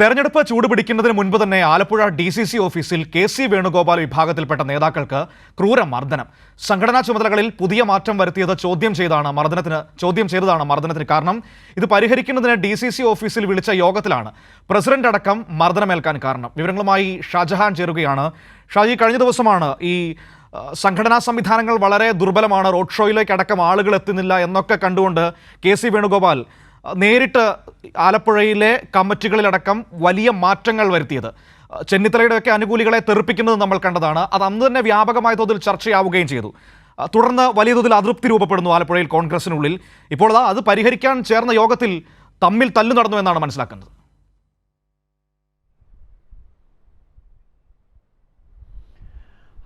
തെരഞ്ഞെടുപ്പ് ചൂടുപിടിക്കുന്നതിന് മുൻപ് തന്നെ ആലപ്പുഴ ഡി സി സി ഓഫീസിൽ കെ സി വേണുഗോപാൽ വിഭാഗത്തിൽപ്പെട്ട നേതാക്കൾക്ക് ക്രൂര മർദ്ദനം. സംഘടനാ ചുമതലകളിൽ പുതിയ മാറ്റം വരുത്തിയത് ചോദ്യം ചെയ്താണ് മർദ്ദനത്തിന് ചോദ്യം ചെയ്തതാണ് മർദ്ദനത്തിന് കാരണം. ഇത് പരിഹരിക്കുന്നതിന് ഡി സി സി ഓഫീസിൽ വിളിച്ച യോഗത്തിലാണ്. പ്രസിഡന്റ് അടക്കം മർദ്ദനമേൽക്കാൻ കാരണം. വിവരങ്ങളുമായി ഷാജഹാൻ ചേരുകയാണ്. ഷാജി കഴിഞ്ഞ ദിവസമാണ് ഈ സംഘടനാ സംവിധാനങ്ങൾ വളരെ ദുർബലമാണ്. റോഡ് ഷോയിലേക്ക് അടക്കം ആളുകൾ എത്തുന്നില്ല എന്നൊക്കെ കണ്ടുകൊണ്ട് കെ സി വേണുഗോപാൽ നേരിട്ട് ആലപ്പുഴയിലെ കമ്മിറ്റികളിലടക്കം വലിയ മാറ്റങ്ങൾ വരുത്തിയത്. ചെന്നിത്തലയുടെയൊക്കെ അനുകൂലികളെ തെറിപ്പിക്കുന്നത് നമ്മൾ കണ്ടതാണ്. അത് അന്ന് തന്നെ വ്യാപകമായ തോതിൽ ചർച്ചയാവുകയും ചെയ്തു. തുടർന്ന് വലിയ തോതിൽ അതൃപ്തി രൂപപ്പെടുന്നു ആലപ്പുഴയിൽ കോൺഗ്രസിനുള്ളിൽ. ഇപ്പോൾ അത് പരിഹരിക്കാൻ ചേർന്ന യോഗത്തിൽ തമ്മിൽ തല്ലു നടന്നു എന്നാണ് മനസ്സിലാക്കുന്നത്.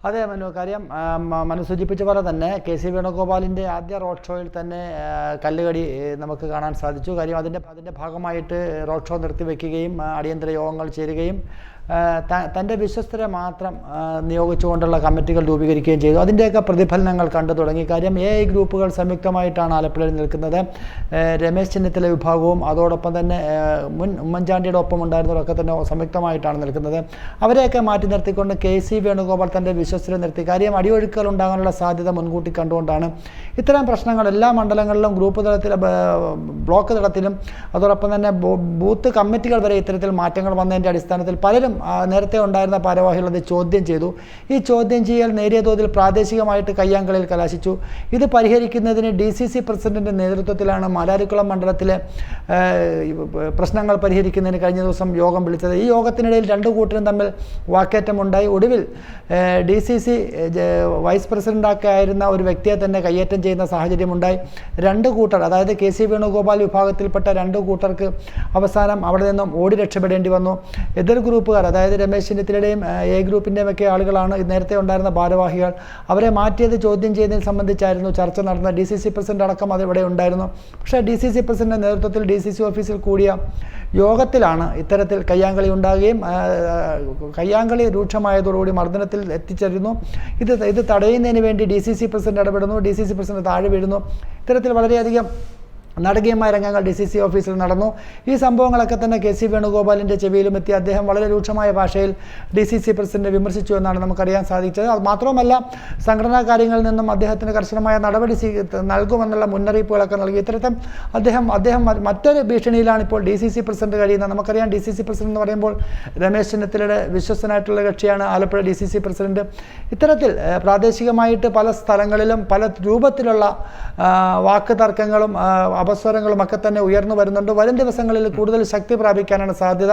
അതെ മനു കാര്യം മനു സൂചിപ്പിച്ച പോലെ തന്നെ കെ സി വേണുഗോപാലിന്റെ ആദ്യ റോഡ് ഷോയിൽ തന്നെ കല്ലുകടി നമുക്ക് കാണാൻ സാധിച്ചു. കാര്യം അതിന്റെ അതിന്റെ ഭാഗമായിട്ട് റോഡ് ഷോ നിർത്തിവെക്കുകയും അടിയന്തര യോഗങ്ങൾ ചേരുകയും തന്റെ വിശ്വസ്തരെ മാത്രം നിയോഗിച്ചുകൊണ്ടുള്ള കമ്മിറ്റികൾ രൂപീകരിക്കുകയും ചെയ്തു. അതിന്റെയൊക്കെ പ്രതിഫലനങ്ങൾ കണ്ടു തുടങ്ങി. കാര്യം എ ഐ ഗ്രൂപ്പുകൾ സംയുക്തമായിട്ടാണ് ആലപ്പുഴയിൽ നിൽക്കുന്നത്. രമേശ് ചെന്നിത്തല വിഭാഗവും അതോടൊപ്പം തന്നെ മുൻ ഉമ്മൻചാണ്ടിയുടെ ഒപ്പം ഉണ്ടായിരുന്നവരൊക്കെ തന്നെ സംയുക്തമായിട്ടാണ് നിൽക്കുന്നത്. അവരെയൊക്കെ മാറ്റി നിർത്തിക്കൊണ്ട് കെ സി വേണുഗോപാൽ തന്റെ വിശ്വസ്തരെ നിർത്തി. കാര്യം അടിയൊഴുക്കുകൾ ഉണ്ടാകാനുള്ള സാധ്യത മുൻകൂട്ടി കണ്ടുകൊണ്ടാണ് ഇത്തരം പ്രശ്നങ്ങൾ എല്ലാ മണ്ഡലങ്ങളിലും ഗ്രൂപ്പ് തലത്തിൽ ബ്ലോക്ക് തലത്തിലും അതോടൊപ്പം തന്നെ ബൂത്ത് കമ്മിറ്റികൾ വരെ ഇത്തരത്തിൽ മാറ്റങ്ങൾ വന്നതിന്റെ അടിസ്ഥാനത്തിൽ പലരും നേരത്തെ ഉണ്ടായിരുന്ന ഭാരവാഹികൾ അത് ചോദ്യം ചെയ്തു. ഈ ചോദ്യം ചെയ്യൽ നേരിയ തോതിൽ പ്രാദേശികമായിട്ട് കയ്യാങ്കളിയിൽ കലാശിച്ചു. ഇത് പരിഹരിക്കുന്നതിന് ഡി സി സി പ്രസിഡന്റിന്റെ നേതൃത്വത്തിലാണ് മാലാരിക്കുളം മണ്ഡലത്തിലെ പ്രശ്നങ്ങൾ പരിഹരിക്കുന്നതിന് കഴിഞ്ഞ ദിവസം യോഗം വിളിച്ചത്. ഈ യോഗത്തിനിടയിൽ രണ്ടു കൂട്ടരും തമ്മിൽ വാക്കേറ്റമുണ്ടായി. ഒടുവിൽ ഡി സി സി വൈസ് പ്രസിഡന്റൊക്കെ ആയിരുന്ന ഒരു വ്യക്തിയെ തന്നെ കയ്യേറ്റം ചെയ്യുന്ന സാഹചര്യമുണ്ടായി. രണ്ട് കൂട്ടർ അതായത് കെ സി വേണുഗോപാൽ വിഭാഗത്തിൽപ്പെട്ട രണ്ട് കൂട്ടർക്ക് അവസാനം അവിടെ നിന്നും ഓടി രക്ഷപ്പെടേണ്ടി വന്നു. എതിർ ഗ്രൂപ്പുകാർ അതായത് രമേശ് ചെന്നിത്തലയുടെയും എ ഗ്രൂപ്പിന്റെയും ഒക്കെ ആളുകളാണ് നേരത്തെ ഉണ്ടായിരുന്ന ഭാരവാഹികൾ. അവരെ മാറ്റിയത് ചോദ്യം ചെയ്യുന്നതിനെ സംബന്ധിച്ചായിരുന്നു ചർച്ച നടന്ന ഡി സി സി പ്രസിഡന്റ് അടക്കം അത് ഇവിടെ ഉണ്ടായിരുന്നു. പക്ഷേ ഡി സി സി പ്രസിഡന്റിന്റെ നേതൃത്വത്തിൽ ഡി സി സി ഓഫീസിൽ കൂടിയ യോഗത്തിലാണ് ഇത്തരത്തിൽ കയ്യാങ്കളി ഉണ്ടാകുകയും കയ്യാങ്കളി രൂക്ഷമായതോടുകൂടി മർദ്ദനത്തിൽ എത്തിച്ചേരുന്നു. ഇത് ഇത് തടയുന്നതിന് വേണ്ടി ഡി സി സി പ്രസിഡന്റ് ഇടപെടുന്നു. ഡി സി സി പ്രസിഡന്റ് താഴെ വീഴുന്നു. ഇത്തരത്തിൽ വളരെയധികം നാടകീയമായ രംഗങ്ങൾ ഡി സി സി ഓഫീസിൽ നടന്നു. ഈ സംഭവങ്ങളൊക്കെ തന്നെ കെ സി വേണുഗോപാലിന്റെ ചെവിയിലും എത്തി. അദ്ദേഹം വളരെ രൂക്ഷമായ ഭാഷയിൽ ഡി സി സി പ്രസിഡന്റ് വിമർശിച്ചു എന്നാണ് നമുക്കറിയാൻ സാധിച്ചത്. അത് മാത്രമല്ല സംഘടനാ കാര്യങ്ങളിൽ നിന്നും അദ്ദേഹത്തിന് കർശനമായ നടപടി നൽകുമെന്നുള്ള മുന്നറിയിപ്പുകളൊക്കെ നൽകി. ഇത്തരത്തിൽ അദ്ദേഹം അദ്ദേഹം മറ്റൊരു ഭീഷണിയിലാണ് ഇപ്പോൾ ഡി സി സി പ്രസിഡന്റ് കഴിയുന്നത്. നമുക്കറിയാം ഡി സി സി പ്രസിഡന്റ് എന്ന് പറയുമ്പോൾ രമേശ് ചെന്നിത്തലയുടെ വിശ്വസ്തനായിട്ടുള്ള കക്ഷിയാണ് Alappuzha D C C president. ഇത്തരത്തിൽ പ്രാദേശികമായിട്ട് പല സ്ഥലങ്ങളിലും പല രൂപത്തിലുള്ള വാക്ക് തർക്കങ്ങളും ഒക്കെ തന്നെ ഉയർന്നു വരുന്നുണ്ട്. വരും ദിവസങ്ങളിൽ കൂടുതൽ ശക്തി പ്രാപിക്കാനാണ് സാധ്യത.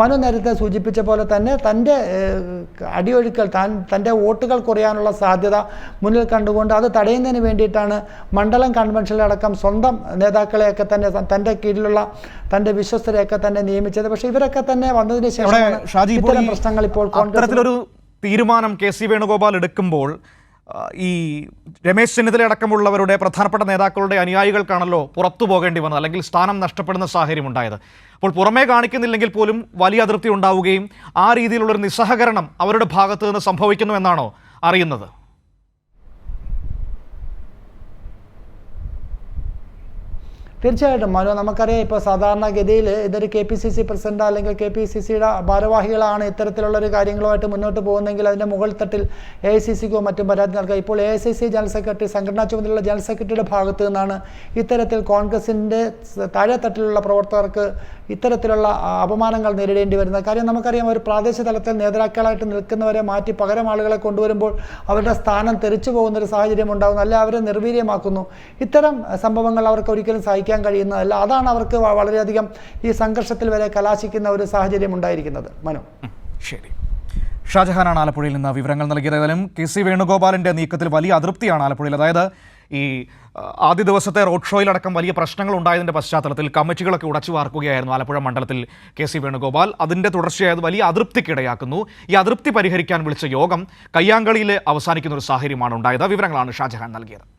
മനു നേരത്തെ സൂചിപ്പിച്ച പോലെ തന്നെ തന്റെ അടിയൊഴുക്കൽ താൻ തന്റെ വോട്ടുകൾ കുറയാനുള്ള സാധ്യത മുന്നിൽ കണ്ടുകൊണ്ട് അത് തടയുന്നതിന് വേണ്ടിയിട്ടാണ് മണ്ഡലം കൺവെൻഷനിലടക്കം സ്വന്തം നേതാക്കളെയൊക്കെ തന്നെ തന്റെ കീഴിലുള്ള തന്റെ വിശ്വസ്തരെയൊക്കെ തന്നെ നിയമിച്ചത്. പക്ഷേ ഇവരൊക്കെ തന്നെ വന്നതിന് ശേഷം ഇത്തരം പ്രശ്നങ്ങൾ ഇപ്പോൾ കോൺഗ്രസ് തീരുമാനം കെ സി വേണുഗോപാൽ എടുക്കുമ്പോൾ ഈ രമേശ് ചെന്നിത്തല അടക്കമുള്ളവരുടെ പ്രധാനപ്പെട്ട നേതാക്കളുടെ അനുയായികൾക്കാണല്ലോ പുറത്തു പോകേണ്ടി വന്നത് അല്ലെങ്കിൽ സ്ഥാനം നഷ്ടപ്പെടുന്ന സാഹചര്യം ഉണ്ടായത്. അപ്പോൾ പുറമേ കാണിക്കുന്നില്ലെങ്കിൽ പോലും വലിയ അതിർത്തി ഉണ്ടാവുകയും ആ രീതിയിലുള്ളൊരു നിസ്സഹകരണം അവരുടെ ഭാഗത്ത് നിന്ന് സംഭവിക്കുന്നു എന്നാണോ അറിയുന്നത്? തീർച്ചയായിട്ടും മനു നമുക്കറിയാം ഇപ്പോൾ സാധാരണഗതിയിൽ ഇതൊരു K P C C president അല്ലെങ്കിൽ കെ പി സി സിയുടെ ഭാരവാഹികളാണ് ഇത്തരത്തിലുള്ളൊരു കാര്യങ്ങളുമായിട്ട് മുന്നോട്ട് പോകുന്നതെങ്കിൽ അതിന്റെ മുകൾ തട്ടിൽ എ ഐ സി സിക്കോ മറ്റും പരാതി നൽകുക ഇപ്പോൾ A I C C general secretary സംഘടനാ ചുമതലയുള്ള ജനറൽ സെക്രട്ടറിയുടെ ഭാഗത്തു നിന്നാണ് ഇത്തരത്തിൽ കോൺഗ്രസിന്റെ താഴെത്തട്ടിലുള്ള പ്രവർത്തകർക്ക് ഇത്തരത്തിലുള്ള അപമാനങ്ങൾ നേരിടേണ്ടി വരുന്നത് കാര്യം നമുക്കറിയാം ഒരു പ്രാദേശിക തലത്തിൽ നേതാക്കളായിട്ട് നിൽക്കുന്നവരെ മാറ്റി പകരം ആളുകളെ കൊണ്ടുവരുമ്പോൾ അവരുടെ സ്ഥാനം തെറിച്ചു പോകുന്ന ഒരു സാഹചര്യം ഉണ്ടാകുന്നു. അല്ല അവരെ നിർവീര്യമാക്കുന്നു. ഇത്തരം സംഭവങ്ങൾ അവർക്ക് ഒരിക്കലും സഹിക്കാൻ കഴിയുന്നതല്ല. അതാണ് അവർക്ക് വളരെയധികം ഈ സംഘർഷത്തിൽ വരെ കലാശിക്കുന്ന ഒരു സാഹചര്യം ഉണ്ടായിരിക്കുന്നത്. മനു. ശരി. ഷാജഹാനാണ് ആലപ്പുഴയിൽ നിന്ന് വിവരങ്ങൾ നൽകിയത്. ഏതായാലും കെ സി വേണുഗോപാലിന്റെ നീക്കത്തിൽ വലിയ അതൃപ്തിയാണ് ആലപ്പുഴയിൽ. അതായത് ഈ ആദ്യ ദിവസത്തെ റോഡ് ഷോയിലടക്കം വലിയ പ്രശ്നങ്ങൾ ഉണ്ടായതിന്റെ പശ്ചാത്തലത്തിൽ കമ്മിറ്റികളൊക്കെ ഉടച്ചു വാർക്കുകയായിരുന്നു ആലപ്പുഴ മണ്ഡലത്തിൽ കെ സി വേണുഗോപാൽ. അതിന്റെ തുടർച്ചയായത് വലിയ അതൃപ്തിക്കിടയാക്കുന്നു. ഈ അതൃപ്തി പരിഹരിക്കാൻ വിളിച്ച യോഗം കയ്യാങ്കളിയിൽ അവസാനിക്കുന്ന ഒരു സാഹചര്യമാണ് ഉണ്ടായത്. വിവരങ്ങളാണ് ഷാജഹാൻ നൽകിയത്.